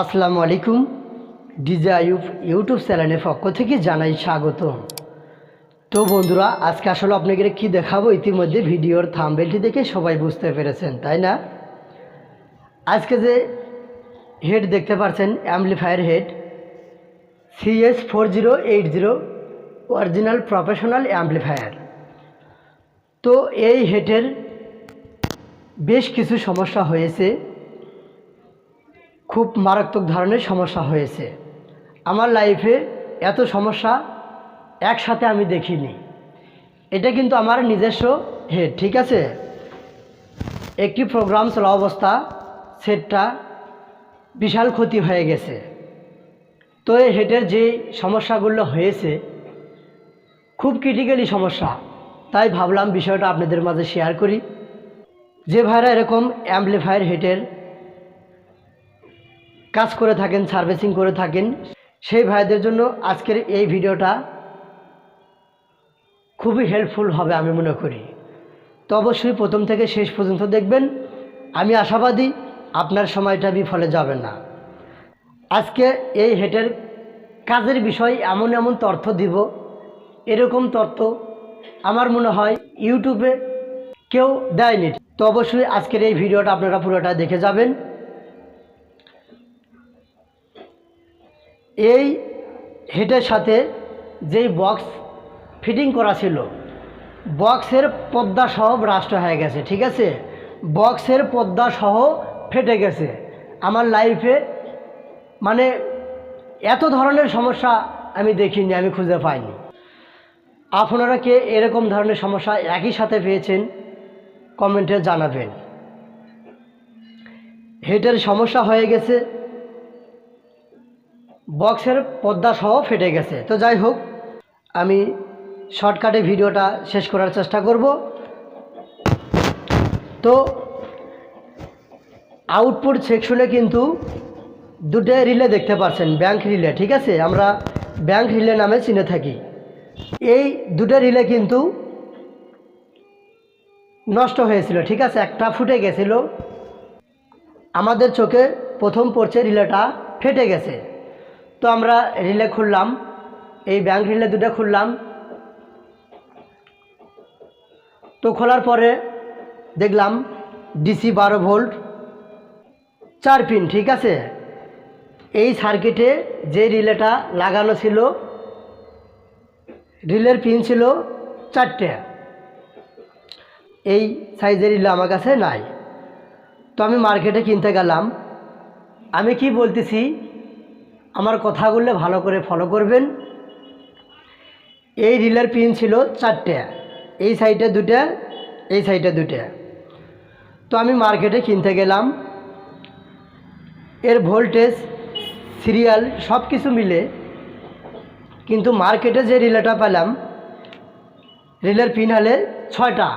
আসসালামু আলাইকুম। DJ Ayub YouTube চ্যানেলের পক্ষ থেকে জানাই স্বাগত তো বন্ধুরা, আজকে আসলে আপনাকে কি দেখাবো? ইতিমধ্যে ভিডিওর থাম্বেলটি দেখে সবাই বুঝতে পেরেছেন, তাই না? আজকে যে হেড দেখতে পাচ্ছেন, amplifier head CS four zero eight zero original professional amplifier. তো এই হেডের বেশ কিছু সমস্যা হয়েছে। খুব মারাত্মক ধরনের সমস্যা হয়েছে। আমার লাইফে এত সমস্যা একসাথে আমি দেখিনি। এটা কিন্তু আমার নিজস্ব হেড ঠিক আছে? একটি প্রোগ্রাম চলা অবস্থা, সেটটা বিশাল ক্ষতি হয়ে গেছে। তো এই হেডের যে সমস্যাগুলো হয়েছে, খুব ক্রিটিক্যালি সমস্যা। তাই ভাবলাম বিষয়টা আপনাদের মাঝে শেয়ার করি। যে ভাইরা এরকম অ্যাম্পলিফায়ার হেডের কাজ করে থাকেন, সার্ভিসিং করে থাকেন। সেই ভাইদের জন্য আজকের এই ভিডিওটা খুবই হেল্পফুল হবে আমি মনে করি। তো অবশ্যই প্রথম থেকে শেষ পর্যন্ত দেখবেন। আমি আশাবাদী আপনার সময়টা বিফলে যাবে না। আজকে এই হেটের কাজের বিষয় এমন এমন তথ্য দিব। এরকম তথ্য আমার মনে হয় ইউটিউবে কেউ দেয়নি। তো অবশ্যই আজকের এই ভিডিওটা আপনারা পুরোটা দেখে যাবেন। এই হেডের সাথে যেই বক্স ফিটিং করা ছিল, বক্সের পদ্মা সহ ব্রাস্ট হয়ে গেছে, ঠিক আছে? বক্সের পদ্মা সহ ফেটে গেছে। আমার লাইফে মানে এত ধরনের সমস্যা আমি দেখিনি, আমি খুঁজে পাইনি। আপনারা কে এরকম ধরনের সমস্যা একই সাথে পেয়েছেন, কমেন্টে জানাবেন। হেটের সমস্যা হয়ে গেছে বক্সের পর্দা সহ ফেটে গেছে। তো যাই হোক, আমি শর্টকাটে ভিডিওটা শেষ করার চেষ্টা করব। তো আউটপুট সেকশনে কিন্তু দুটো রিলে দেখতে পাচ্ছেন ব্যাংক রিলে, ঠিক আছে? আমরা ব্যাংক রিলে নামে চিনে থাকি। এই দুটো রিলে কিন্তু নষ্ট হয়েছিল, ঠিক আছে? একটা ফুটে গেছিল। আমাদের চোখে প্রথম পড়ছে রিলেটা ফেটে গেছে। তো আমরা রিলে খুললাম। এই ব্যাংক রিলে দুটো খুললাম। তো খোলার পরে দেখলাম ডিসি বারো ভোল্ট, চার পিন ঠিক আছে? এই সার্কিটে যে রিলেটা লাগানো ছিল, রিলের পিন ছিল চারটে। এই সাইজের রিলে আমার কাছে নাই। তো আমি মার্কেটে কিনতে গেলাম। আমি কি বলতেছি? আমার কথাগুলো ভালো করে ফলো করবেন। এই রিলের পিন ছিল চারটে। এই সাইডে দুটো এই সাইডে দুটো তো আমি মার্কেটে কিনতে গেলাম। এর ভোল্টেজ সিরিয়াল সব কিছু মিলে কিন্তু মার্কেটে যে রিলেটা পেলাম, রিলের পিন হলে ছয়টা।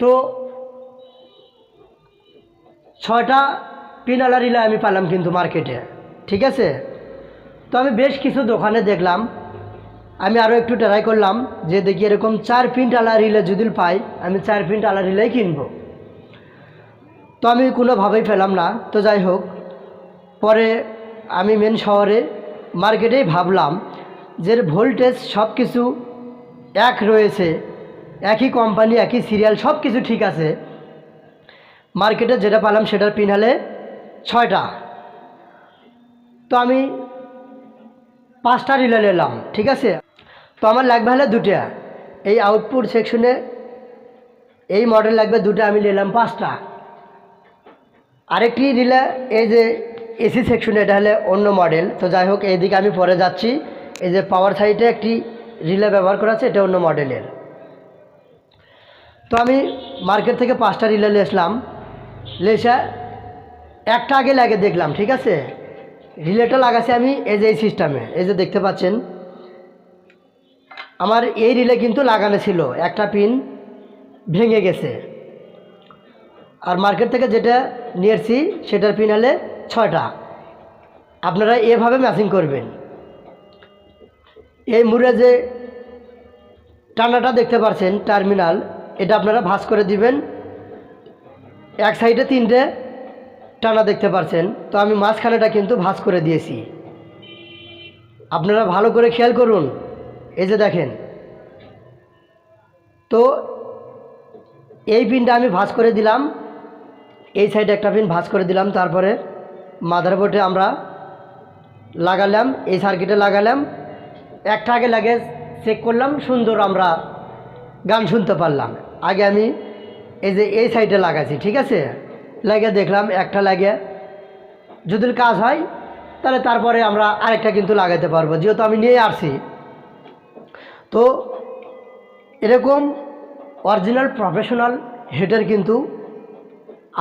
তো ছয়টা পিনালা রিলে আমি পেলাম কিন্তু মার্কেটে, ঠিক আছে? তো আমি বেশ কিছু দোকানে দেখলাম, আমি আরও একটু ট্রাই করলাম যে দেখি এরকম চার পিন্ট আলা রিলে যদি পাই, আমি চার পিন্ট আলা রিলেই কিনবো। তো আমি কোনোভাবেই পেলাম না, তো যাই হোক, পরে আমি মেন শহরে মার্কেটেই ভাবলাম যে ভোল্টেজ সব কিছু এক রয়েছে, একই কোম্পানি একই সিরিয়াল সব কিছু ঠিক আছে। মার্কেটে যেটা পেলাম সেটার পিন হলে ছয়টা। তো আমি পাঁচটা রিলে নিলাম ঠিক আছে? তো আমার লাগবে হলে দুটা এই আউটপুট সেকশনে এই মডেল লাগবে দুটো আমি নিলাম পাঁচটা। আরেকটি রিলে এই যে এসি সেকশনে এটা হলে অন্য মডেল তো যাই হোক, এইদিকে আমি পরে যাচ্ছি। এই যে পাওয়ার সাইডে একটি রিলে ব্যবহার করা আছে, এটা অন্য মডেলের তো আমি মার্কেট থেকে পাঁচটা রিলে নিয়েছিলাম লেসা একটা আগে লাগে দেখলাম, ঠিক আছে? রিলেটা লাগাছি আমি এই যে এই সিস্টেমে এই যে দেখতে পাচ্ছেন, আমার এই রিলে কিন্তু লাগানো ছিল, একটা পিন ভেঙে গেছে। আর মার্কেট থেকে যেটা নিয়েছি, সেটার পিন হলে ছয়টা। আপনারা এভাবে ম্যাচিং করবেন। এই মুড়ে যে টানাটা দেখতে পাচ্ছেন টার্মিনাল এটা আপনারা ভাঁজ করে দিবেন। এক সাইডে তিনটে টানা দেখতে পাচ্ছেন তো আমি মাঝখানেটা কিন্তু ভাঁজ করে দিয়েছি। আপনারা ভালো করে খেয়াল করুন, এই যে দেখেন। তো এই পিনটা আমি ভাঁজ করে দিলাম, এই সাইডে একটা পিন ভাঁজ করে দিলাম, তারপরে মাদারবোর্ডে আমরা লাগালাম, এই সার্কিটে লাগালাম, একটা আগে লাগে চেক করলাম, সুন্দর আমরা গান শুনতে পারলাম। আগে আমি এই যে এই সাইডে লাগাছি ঠিক আছে? লাগে, দেখলাম একটা লাগে। যদি কাজ হয়, তাহলে তারপরে আমরা আরেকটা কিন্তু লাগাতে পারব। যেহেতু আমি নিয়ে আসছি। তো এরকম অরিজিনাল প্রফেশনাল হেডের কিন্তু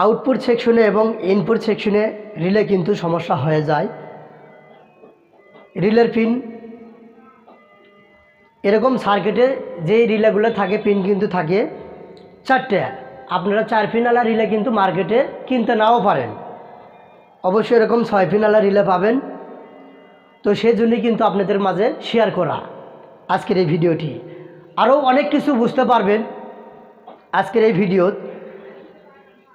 আউটপুট সেকশনে এবং ইনপুট সেকশনে রিলে কিন্তু সমস্যা হয়ে যায়। রিলের পিন এরকম সার্কিটে যেই রিলেগুলো থাকে পিন কিন্তু থাকে চারটে। আপনারা চার পিনওয়ালা রিলে কিন্তু মার্কেটে কিনতে নাও পারেন। অবশ্যই এরকম ছয় পিনওয়ালা রিলে পাবেন। তো সেই জন্যই কিন্তু আপনাদের মাঝে শেয়ার করা আজকের এই ভিডিওটি। আরও অনেক কিছু বুঝতে পারবেন আজকের এই ভিডিও।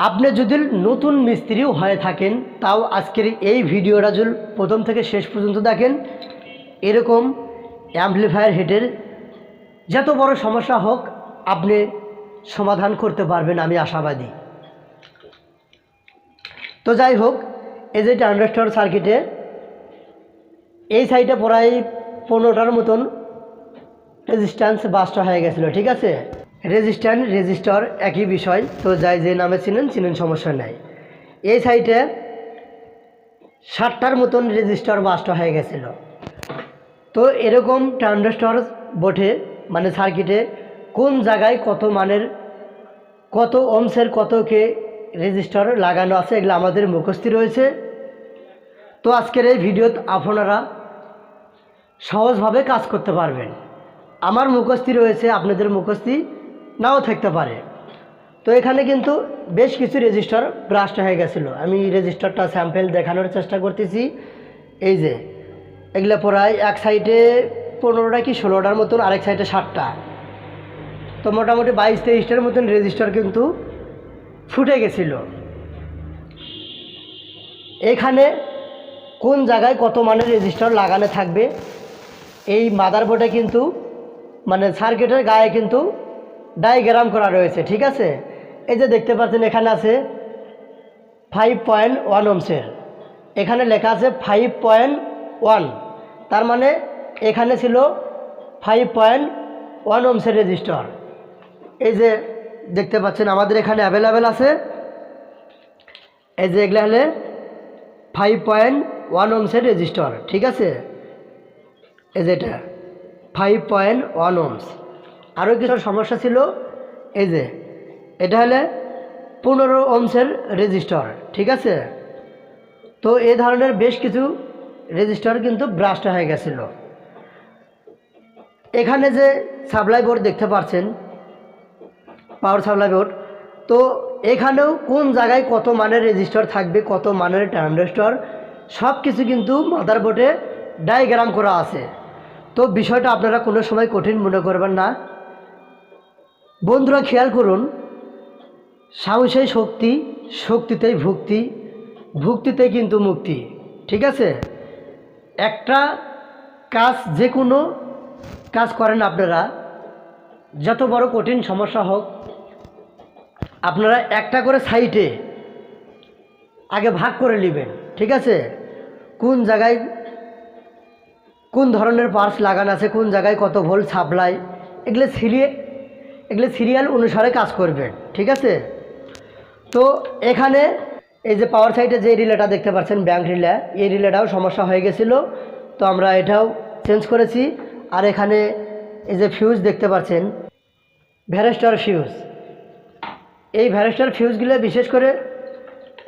আপনি যদি নতুন মিস্ত্রিও হয়ে থাকেন, তাও আজকের এই ভিডিওটা যদি প্রথম থেকে শেষ পর্যন্ত দেখেন, এরকম অ্যাম্পলিফায়ার হেডের যত বড় সমস্যা হোক, আপনি সমাধান করতে পারবেন আমি আশাবাদী। তো যাই হোক, এই যে ট্রানজিস্টর সার্কিটে, এই সাইডে প্রায় পনেরোটার মতন রেজিস্ট্যান্স বাস্ট হয়ে গেছিল, ঠিক আছে? রেজিস্ট্যান্ট রেজিস্টর একই বিষয়, তো যাই যে নামে চিনেন চিনেন সমস্যা নাই। এই সাইডে ষাটটার মতন রেজিস্টর বাস্ট হয়ে গেছিল। তো এরকম ট্রানজিস্টর বোর্ডে মানে সার্কিটে কোন জায়গায় কত মানের, কত ওমসের কত কে রেজিস্টার লাগানো আছে এগুলো আমাদের মুখস্থি রয়েছে। তো আজকের এই ভিডিওত আপনারা সহজভাবে কাজ করতে পারবেন। আমার মুখস্থি রয়েছে, আপনাদের মুখস্থি নাও থাকতে পারে। তো এখানে কিন্তু বেশ কিছু রেজিস্টার ব্রাস্ট হয়ে গেছিল। আমি রেজিস্টারটা স্যাম্পেল দেখানোর চেষ্টা করতেছি। এই যে, এগুলো প্রায় এক সাইডে পনেরোটা কি ষোলোটার মতন, আরেক সাইডে ষাটটা। তো মোটামুটি বাইশ তেইশটার মতন রেজিস্টার কিন্তু ফুটে গেছিল। এখানে কোন জায়গায় কত মানের রেজিস্টার লাগানো থাকবে, এই মাদারবোর্ডে কিন্তু মানে সার্কিটের গায়ে কিন্তু ডায়াগ্রাম করা রয়েছে, ঠিক আছে? এই যে দেখতে পাচ্ছেন, এখানে আছে ফাইভ পয়েন্ট ওয়ান ওমসের এখানে লেখা আছে ফাইভ পয়েন্ট ওয়ান তার মানে এখানে ছিল ফাইভ পয়েন্ট ওয়ান ওমসের রেজিস্টার এই যে দেখতে পাচ্ছেন, আমাদের এখানে অ্যাভেলেবেল আছে। এই যে এগুলো হলে ফাইভ পয়েন্ট ওয়ান ওমসের রেজিস্টার ঠিক আছে? এই যে এটা ফাইভ পয়েন্ট ওয়ান ওমস আরও কিছু সমস্যা ছিল? এই যে, এটা হলে পনেরো ওমসের রেজিস্টার ঠিক আছে? তো এ ধরনের বেশ কিছু রেজিস্টার কিন্তু ব্রাস্ট হয়ে গেছিল। এখানে যে সাপ্লাই বোর্ড দেখতে পাচ্ছেন পাওয়ার সাপ্লাই বোর্ড। তো এখানেও কোন জায়গায় কত মানের রেজিস্টার থাকবে, কত মানের ট্রানজিস্টর সব কিছু কিন্তু মাদার বোর্ডে ডায়াগ্রাম করা আছে। তো বিষয়টা আপনারা কোনো সময় কঠিন মনে করবেন না। বন্ধুরা, খেয়াল করুন, সাহসেই শক্তি, শক্তিতেই ভক্তি ভক্তিতে কিন্তু মুক্তি, ঠিক আছে? একটা কাজ যে কোনো কাজ করেন আপনারা যত বড় কঠিন সমস্যা হোক, আপনারা একটা করে সাইটে আগে ভাগ করে নেবেন, ঠিক আছে? কোন জায়গায় কোন ধরনের পার্স লাগানো আছে, কোন জায়গায় কত ভোল সাপ্লাই, এগুলো সিরিয়ে, এগুলো সিরিয়াল অনুসারে কাজ করবেন, ঠিক আছে? তো এখানে এই যে পাওয়ার সাইডে যে রিলেটা দেখতে পাচ্ছেন, ব্যাংক রিলে, এই রিলেটাও সমস্যা হয়ে গেছিল। তো আমরা এটাও চেঞ্জ করেছি। আর এখানে এই যে ফিউজ দেখতে পাচ্ছেন ভ্যারেস্টার ফিউজ। এই ভ্যারেস্টার ফিউজগুলো বিশেষ করে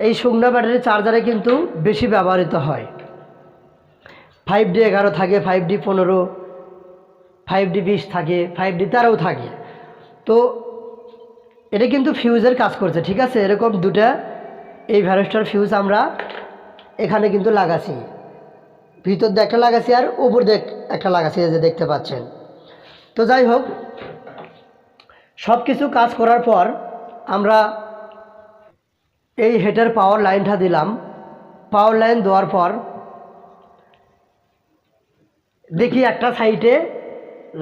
এই শুকনা ব্যাটারি চার্জারে কিন্তু বেশি ব্যবহৃত হয়। ফাইভ ডি এগারো থাকে, ফাইভ ডি পনেরো, ফাইভ ডি বিশ থাকে, ফাইভ ডি তেরোও থাকে। তো এটা কিন্তু ফিউজের কাজ করছে, ঠিক আছে? এরকম দুটা এই ভ্যারেস্টার ফিউজ আমরা এখানে কিন্তু লাগাছি। ভিতর দিয়ে একটা লাগাছি আর উপর দিয়ে একটা লাগাছি যে দেখতে পাচ্ছেন। তো যাই হোক সব কিছু কাজ করার পর আমরা এই হেডের পাওয়ার লাইনটা দিলাম। পাওয়ার লাইন দেওয়ার পর দেখি একটা সাইডে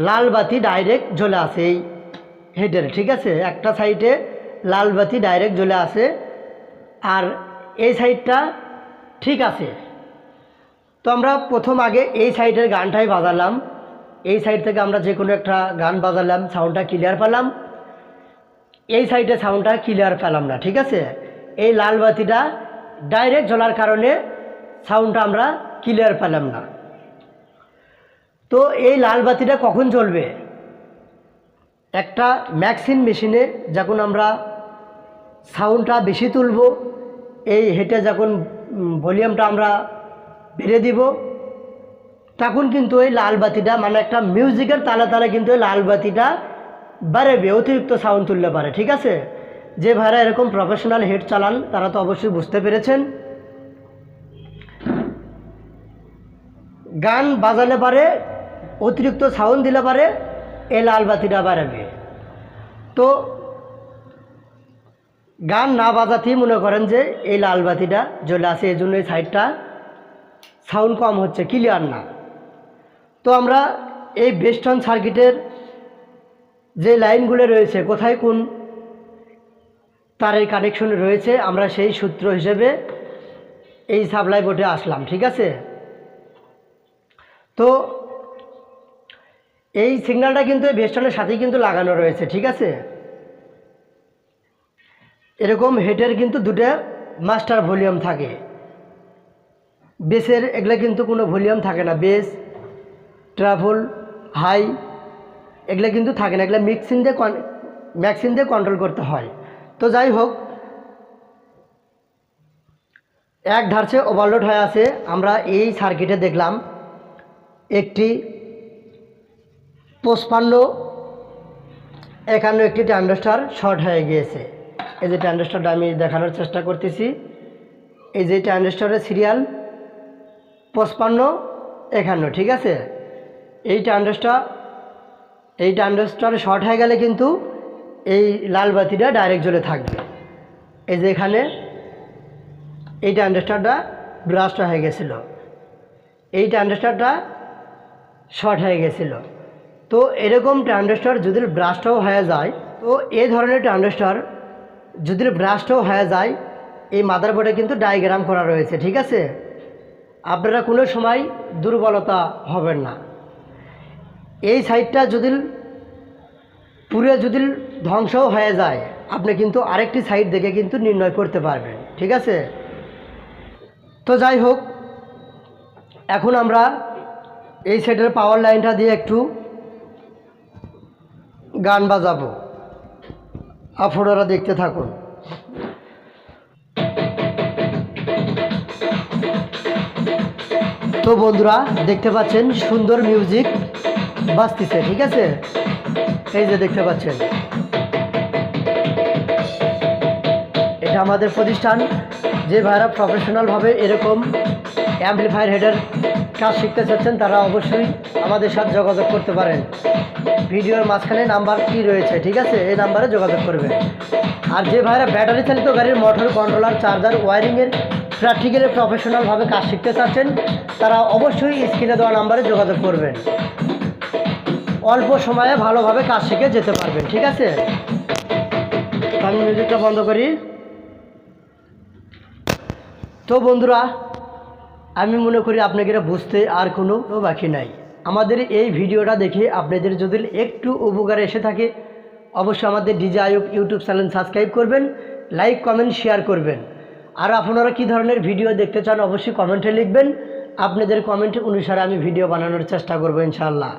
লাল বাতি ডাইরেক্ট জ্বলে আসে এই হেডের ঠিক আছে? একটা সাইডে লাল বাতি ডাইরেক্ট জ্বলে আসে আর এই সাইডটা ঠিক আছে। তো আমরা প্রথম আগে এই সাইডের গানটাই বাজালাম। এই সাইড থেকে আমরা যে কোনো একটা গান বাজালাম সাউন্ডটা ক্লিয়ার পেলাম। এই সাইডে সাউন্ডটা ক্লিয়ার পেলাম না, ঠিক আছে? এই লাল বাতিটা ডাইরেক্ট জ্বলার কারণে সাউন্ডটা আমরা ক্লিয়ার পেলাম না। তো এই লাল বাতিটা কখন জ্বলবে? একটা ম্যাক্সিন মেশিনে যখন আমরা সাউন্ডটা বেশি তুলব, এই হেঁটে যখন ভলিউমটা আমরা বেড়ে দিব, তখন কিন্তু এই লাল বাতিটা মানে একটা মিউজিকের তালে তালে কিন্তু এই লাল বাতিটা বাড়বে অতিরিক্ত সাউন্ড তুললে পারে, ঠিক আছে? যে ভাইরা এরকম প্রফেশনাল হেড চালান, তারা তো অবশ্যই বুঝতে পেরেছেন। গান বাজালে পারে, অতিরিক্ত সাউন্ড দিলে পারে এই লাল বাতিটা বাড়াবে তো গান না বাজাতেই মনে করেন যে এই লাল বাতিটা জ্বলে আসে এই জন্য এই সাইডটা সাউন্ড কম হচ্ছে ক্লিয়ার না। তো আমরা এই বেস্টন সার্কিটের যে লাইনগুলো রয়েছে, কোথায় কোন তারের কানেকশন রয়েছে, আমরা সেই সূত্র হিসেবে এই সাপ্লাই বোর্ডে আসলাম, ঠিক আছে? তো এই সিগন্যালটা কিন্তু এই বেস্টনের সাথেই কিন্তু লাগানো রয়েছে, ঠিক আছে? এরকম হেডের কিন্তু দুটো মাস্টার ভলিউম থাকে। বেসের এগুলো কিন্তু কোনো ভলিউম থাকে না। বেস ট্রাভেল হাই এগুলো কিন্তু থাকে না, এগুলো মিক্সিন দিয়ে ম্যাক্সিন দিয়ে কন্ট্রোল করতে হয়। তো যাই হোক, এক ধারছে ওভারলোড হয়ে আছে। আমরা এই সার্কিটে দেখলাম একটি পঁচপান্ন, একান্ন একটি ট্যান্ডস্টার শর্ট হয়ে গিয়েছে। এই যে ট্যান্ডস্টারটা আমি দেখানোর চেষ্টা করতেছি। এই যে ট্যান্ডস্টারের সিরিয়াল পঁচপান্ন, একান্ন, ঠিক আছে? এই ট্যান্ডস্টার এই ট্যান্ডস্টার শর্ট হয়ে গেলে কিন্তু এই লাল বাতিটা ডাইরেক্ট জ্বলে থাকবে। এই যে এখানে এই ট্যান্ডস্টারটা ব্রাস্ট হয়ে গেছিল। এই ট্যান্ডস্টারটা শর্ট হয়ে গেছিল। তো এরকম ট্রানজিস্টার যদি ব্রাস্টও হয়ে যায়, তো এ ধরনের ট্রানজিস্টার যদি ব্রাস্টও হয়ে যায়, এই মাদারবোর্ডে কিন্তু ডায়াগ্রাম করা রয়েছে, ঠিক আছে? আপনারা কোনো সময় দুর্বলতা হবেন না। এই সাইডটা যদি পুরো যদি ধ্বংসও হয়ে যায়, আপনি কিন্তু আরেকটি সাইড দেখে কিন্তু নির্ণয় করতে পারবেন, ঠিক আছে? তো যাই হোক, এখন আমরা এই সাইডের পাওয়ার লাইনটা দিয়ে একটু গান বাজাবো। আপনারা দেখতে থাকুন। তো বন্ধুরা, দেখতে পাচ্ছেন সুন্দর মিউজিক বাজতেছে ঠিক আছে? এই যে দেখতে পাচ্ছেন। এটা আমাদের প্রতিষ্ঠান, যে ভাইরা প্রফেশনালভাবে এরকম অ্যাম্পলিফায়ার হেডের কাজ শিখতে চাচ্ছেন, তারা অবশ্যই আমাদের সাথে যোগাযোগ করতে পারেন। ভিডিওর মাঝখানে নাম্বার কি রয়েছে, ঠিক আছে? এই নাম্বারে যোগাযোগ করবেন। আর যে ভাইরা ব্যাটারি চালিত গাড়ির মোটর কন্ট্রোলার চার্জার ওয়ারিংয়ের প্র্যাকটিক্যালি প্রফেশনালভাবে কাজ শিখতে চাচ্ছেন, তারা অবশ্যই স্ক্রিনে দেওয়া নাম্বারে যোগাযোগ করবেন। অল্প সময়ে ভালোভাবে কাজ শিখে যেতে পারবেন, ঠিক আছে? আমি মিউজিকটা বন্ধ করি। তো বন্ধুরা, আমি মনে করি আপনাকে এটা বুঝতে আর কোনো বাকি নাই। আমাদের এই ভিডিওটা দেখে আপনাদের যদি একটু উপকার এসে থাকে, অবশ্যই আমাদের ডিজে আয়ুক ইউটিউব চ্যানেল সাবস্ক্রাইব করবেন, লাইক, কমেন্ট, শেয়ার করবেন। আর আপনারা কী ধরনের ভিডিও দেখতে চান, অবশ্যই কমেন্টে লিখবেন। আপনাদের কমেন্ট অনুসারে আমি ভিডিও বানানোর চেষ্টা করব, ইনশাআল্লাহ।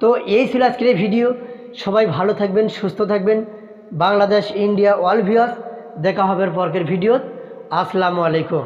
তো এই ছিল আজকের এই ভিডিও। সবাই ভালো থাকবেন, সুস্থ থাকবেন। বাংলাদেশ, ইন্ডিয়া, ওয়ার্ল্ড ভিউয়ার্স, দেখা হবে পরকের ভিডিও আসসালামু আলাইকুম।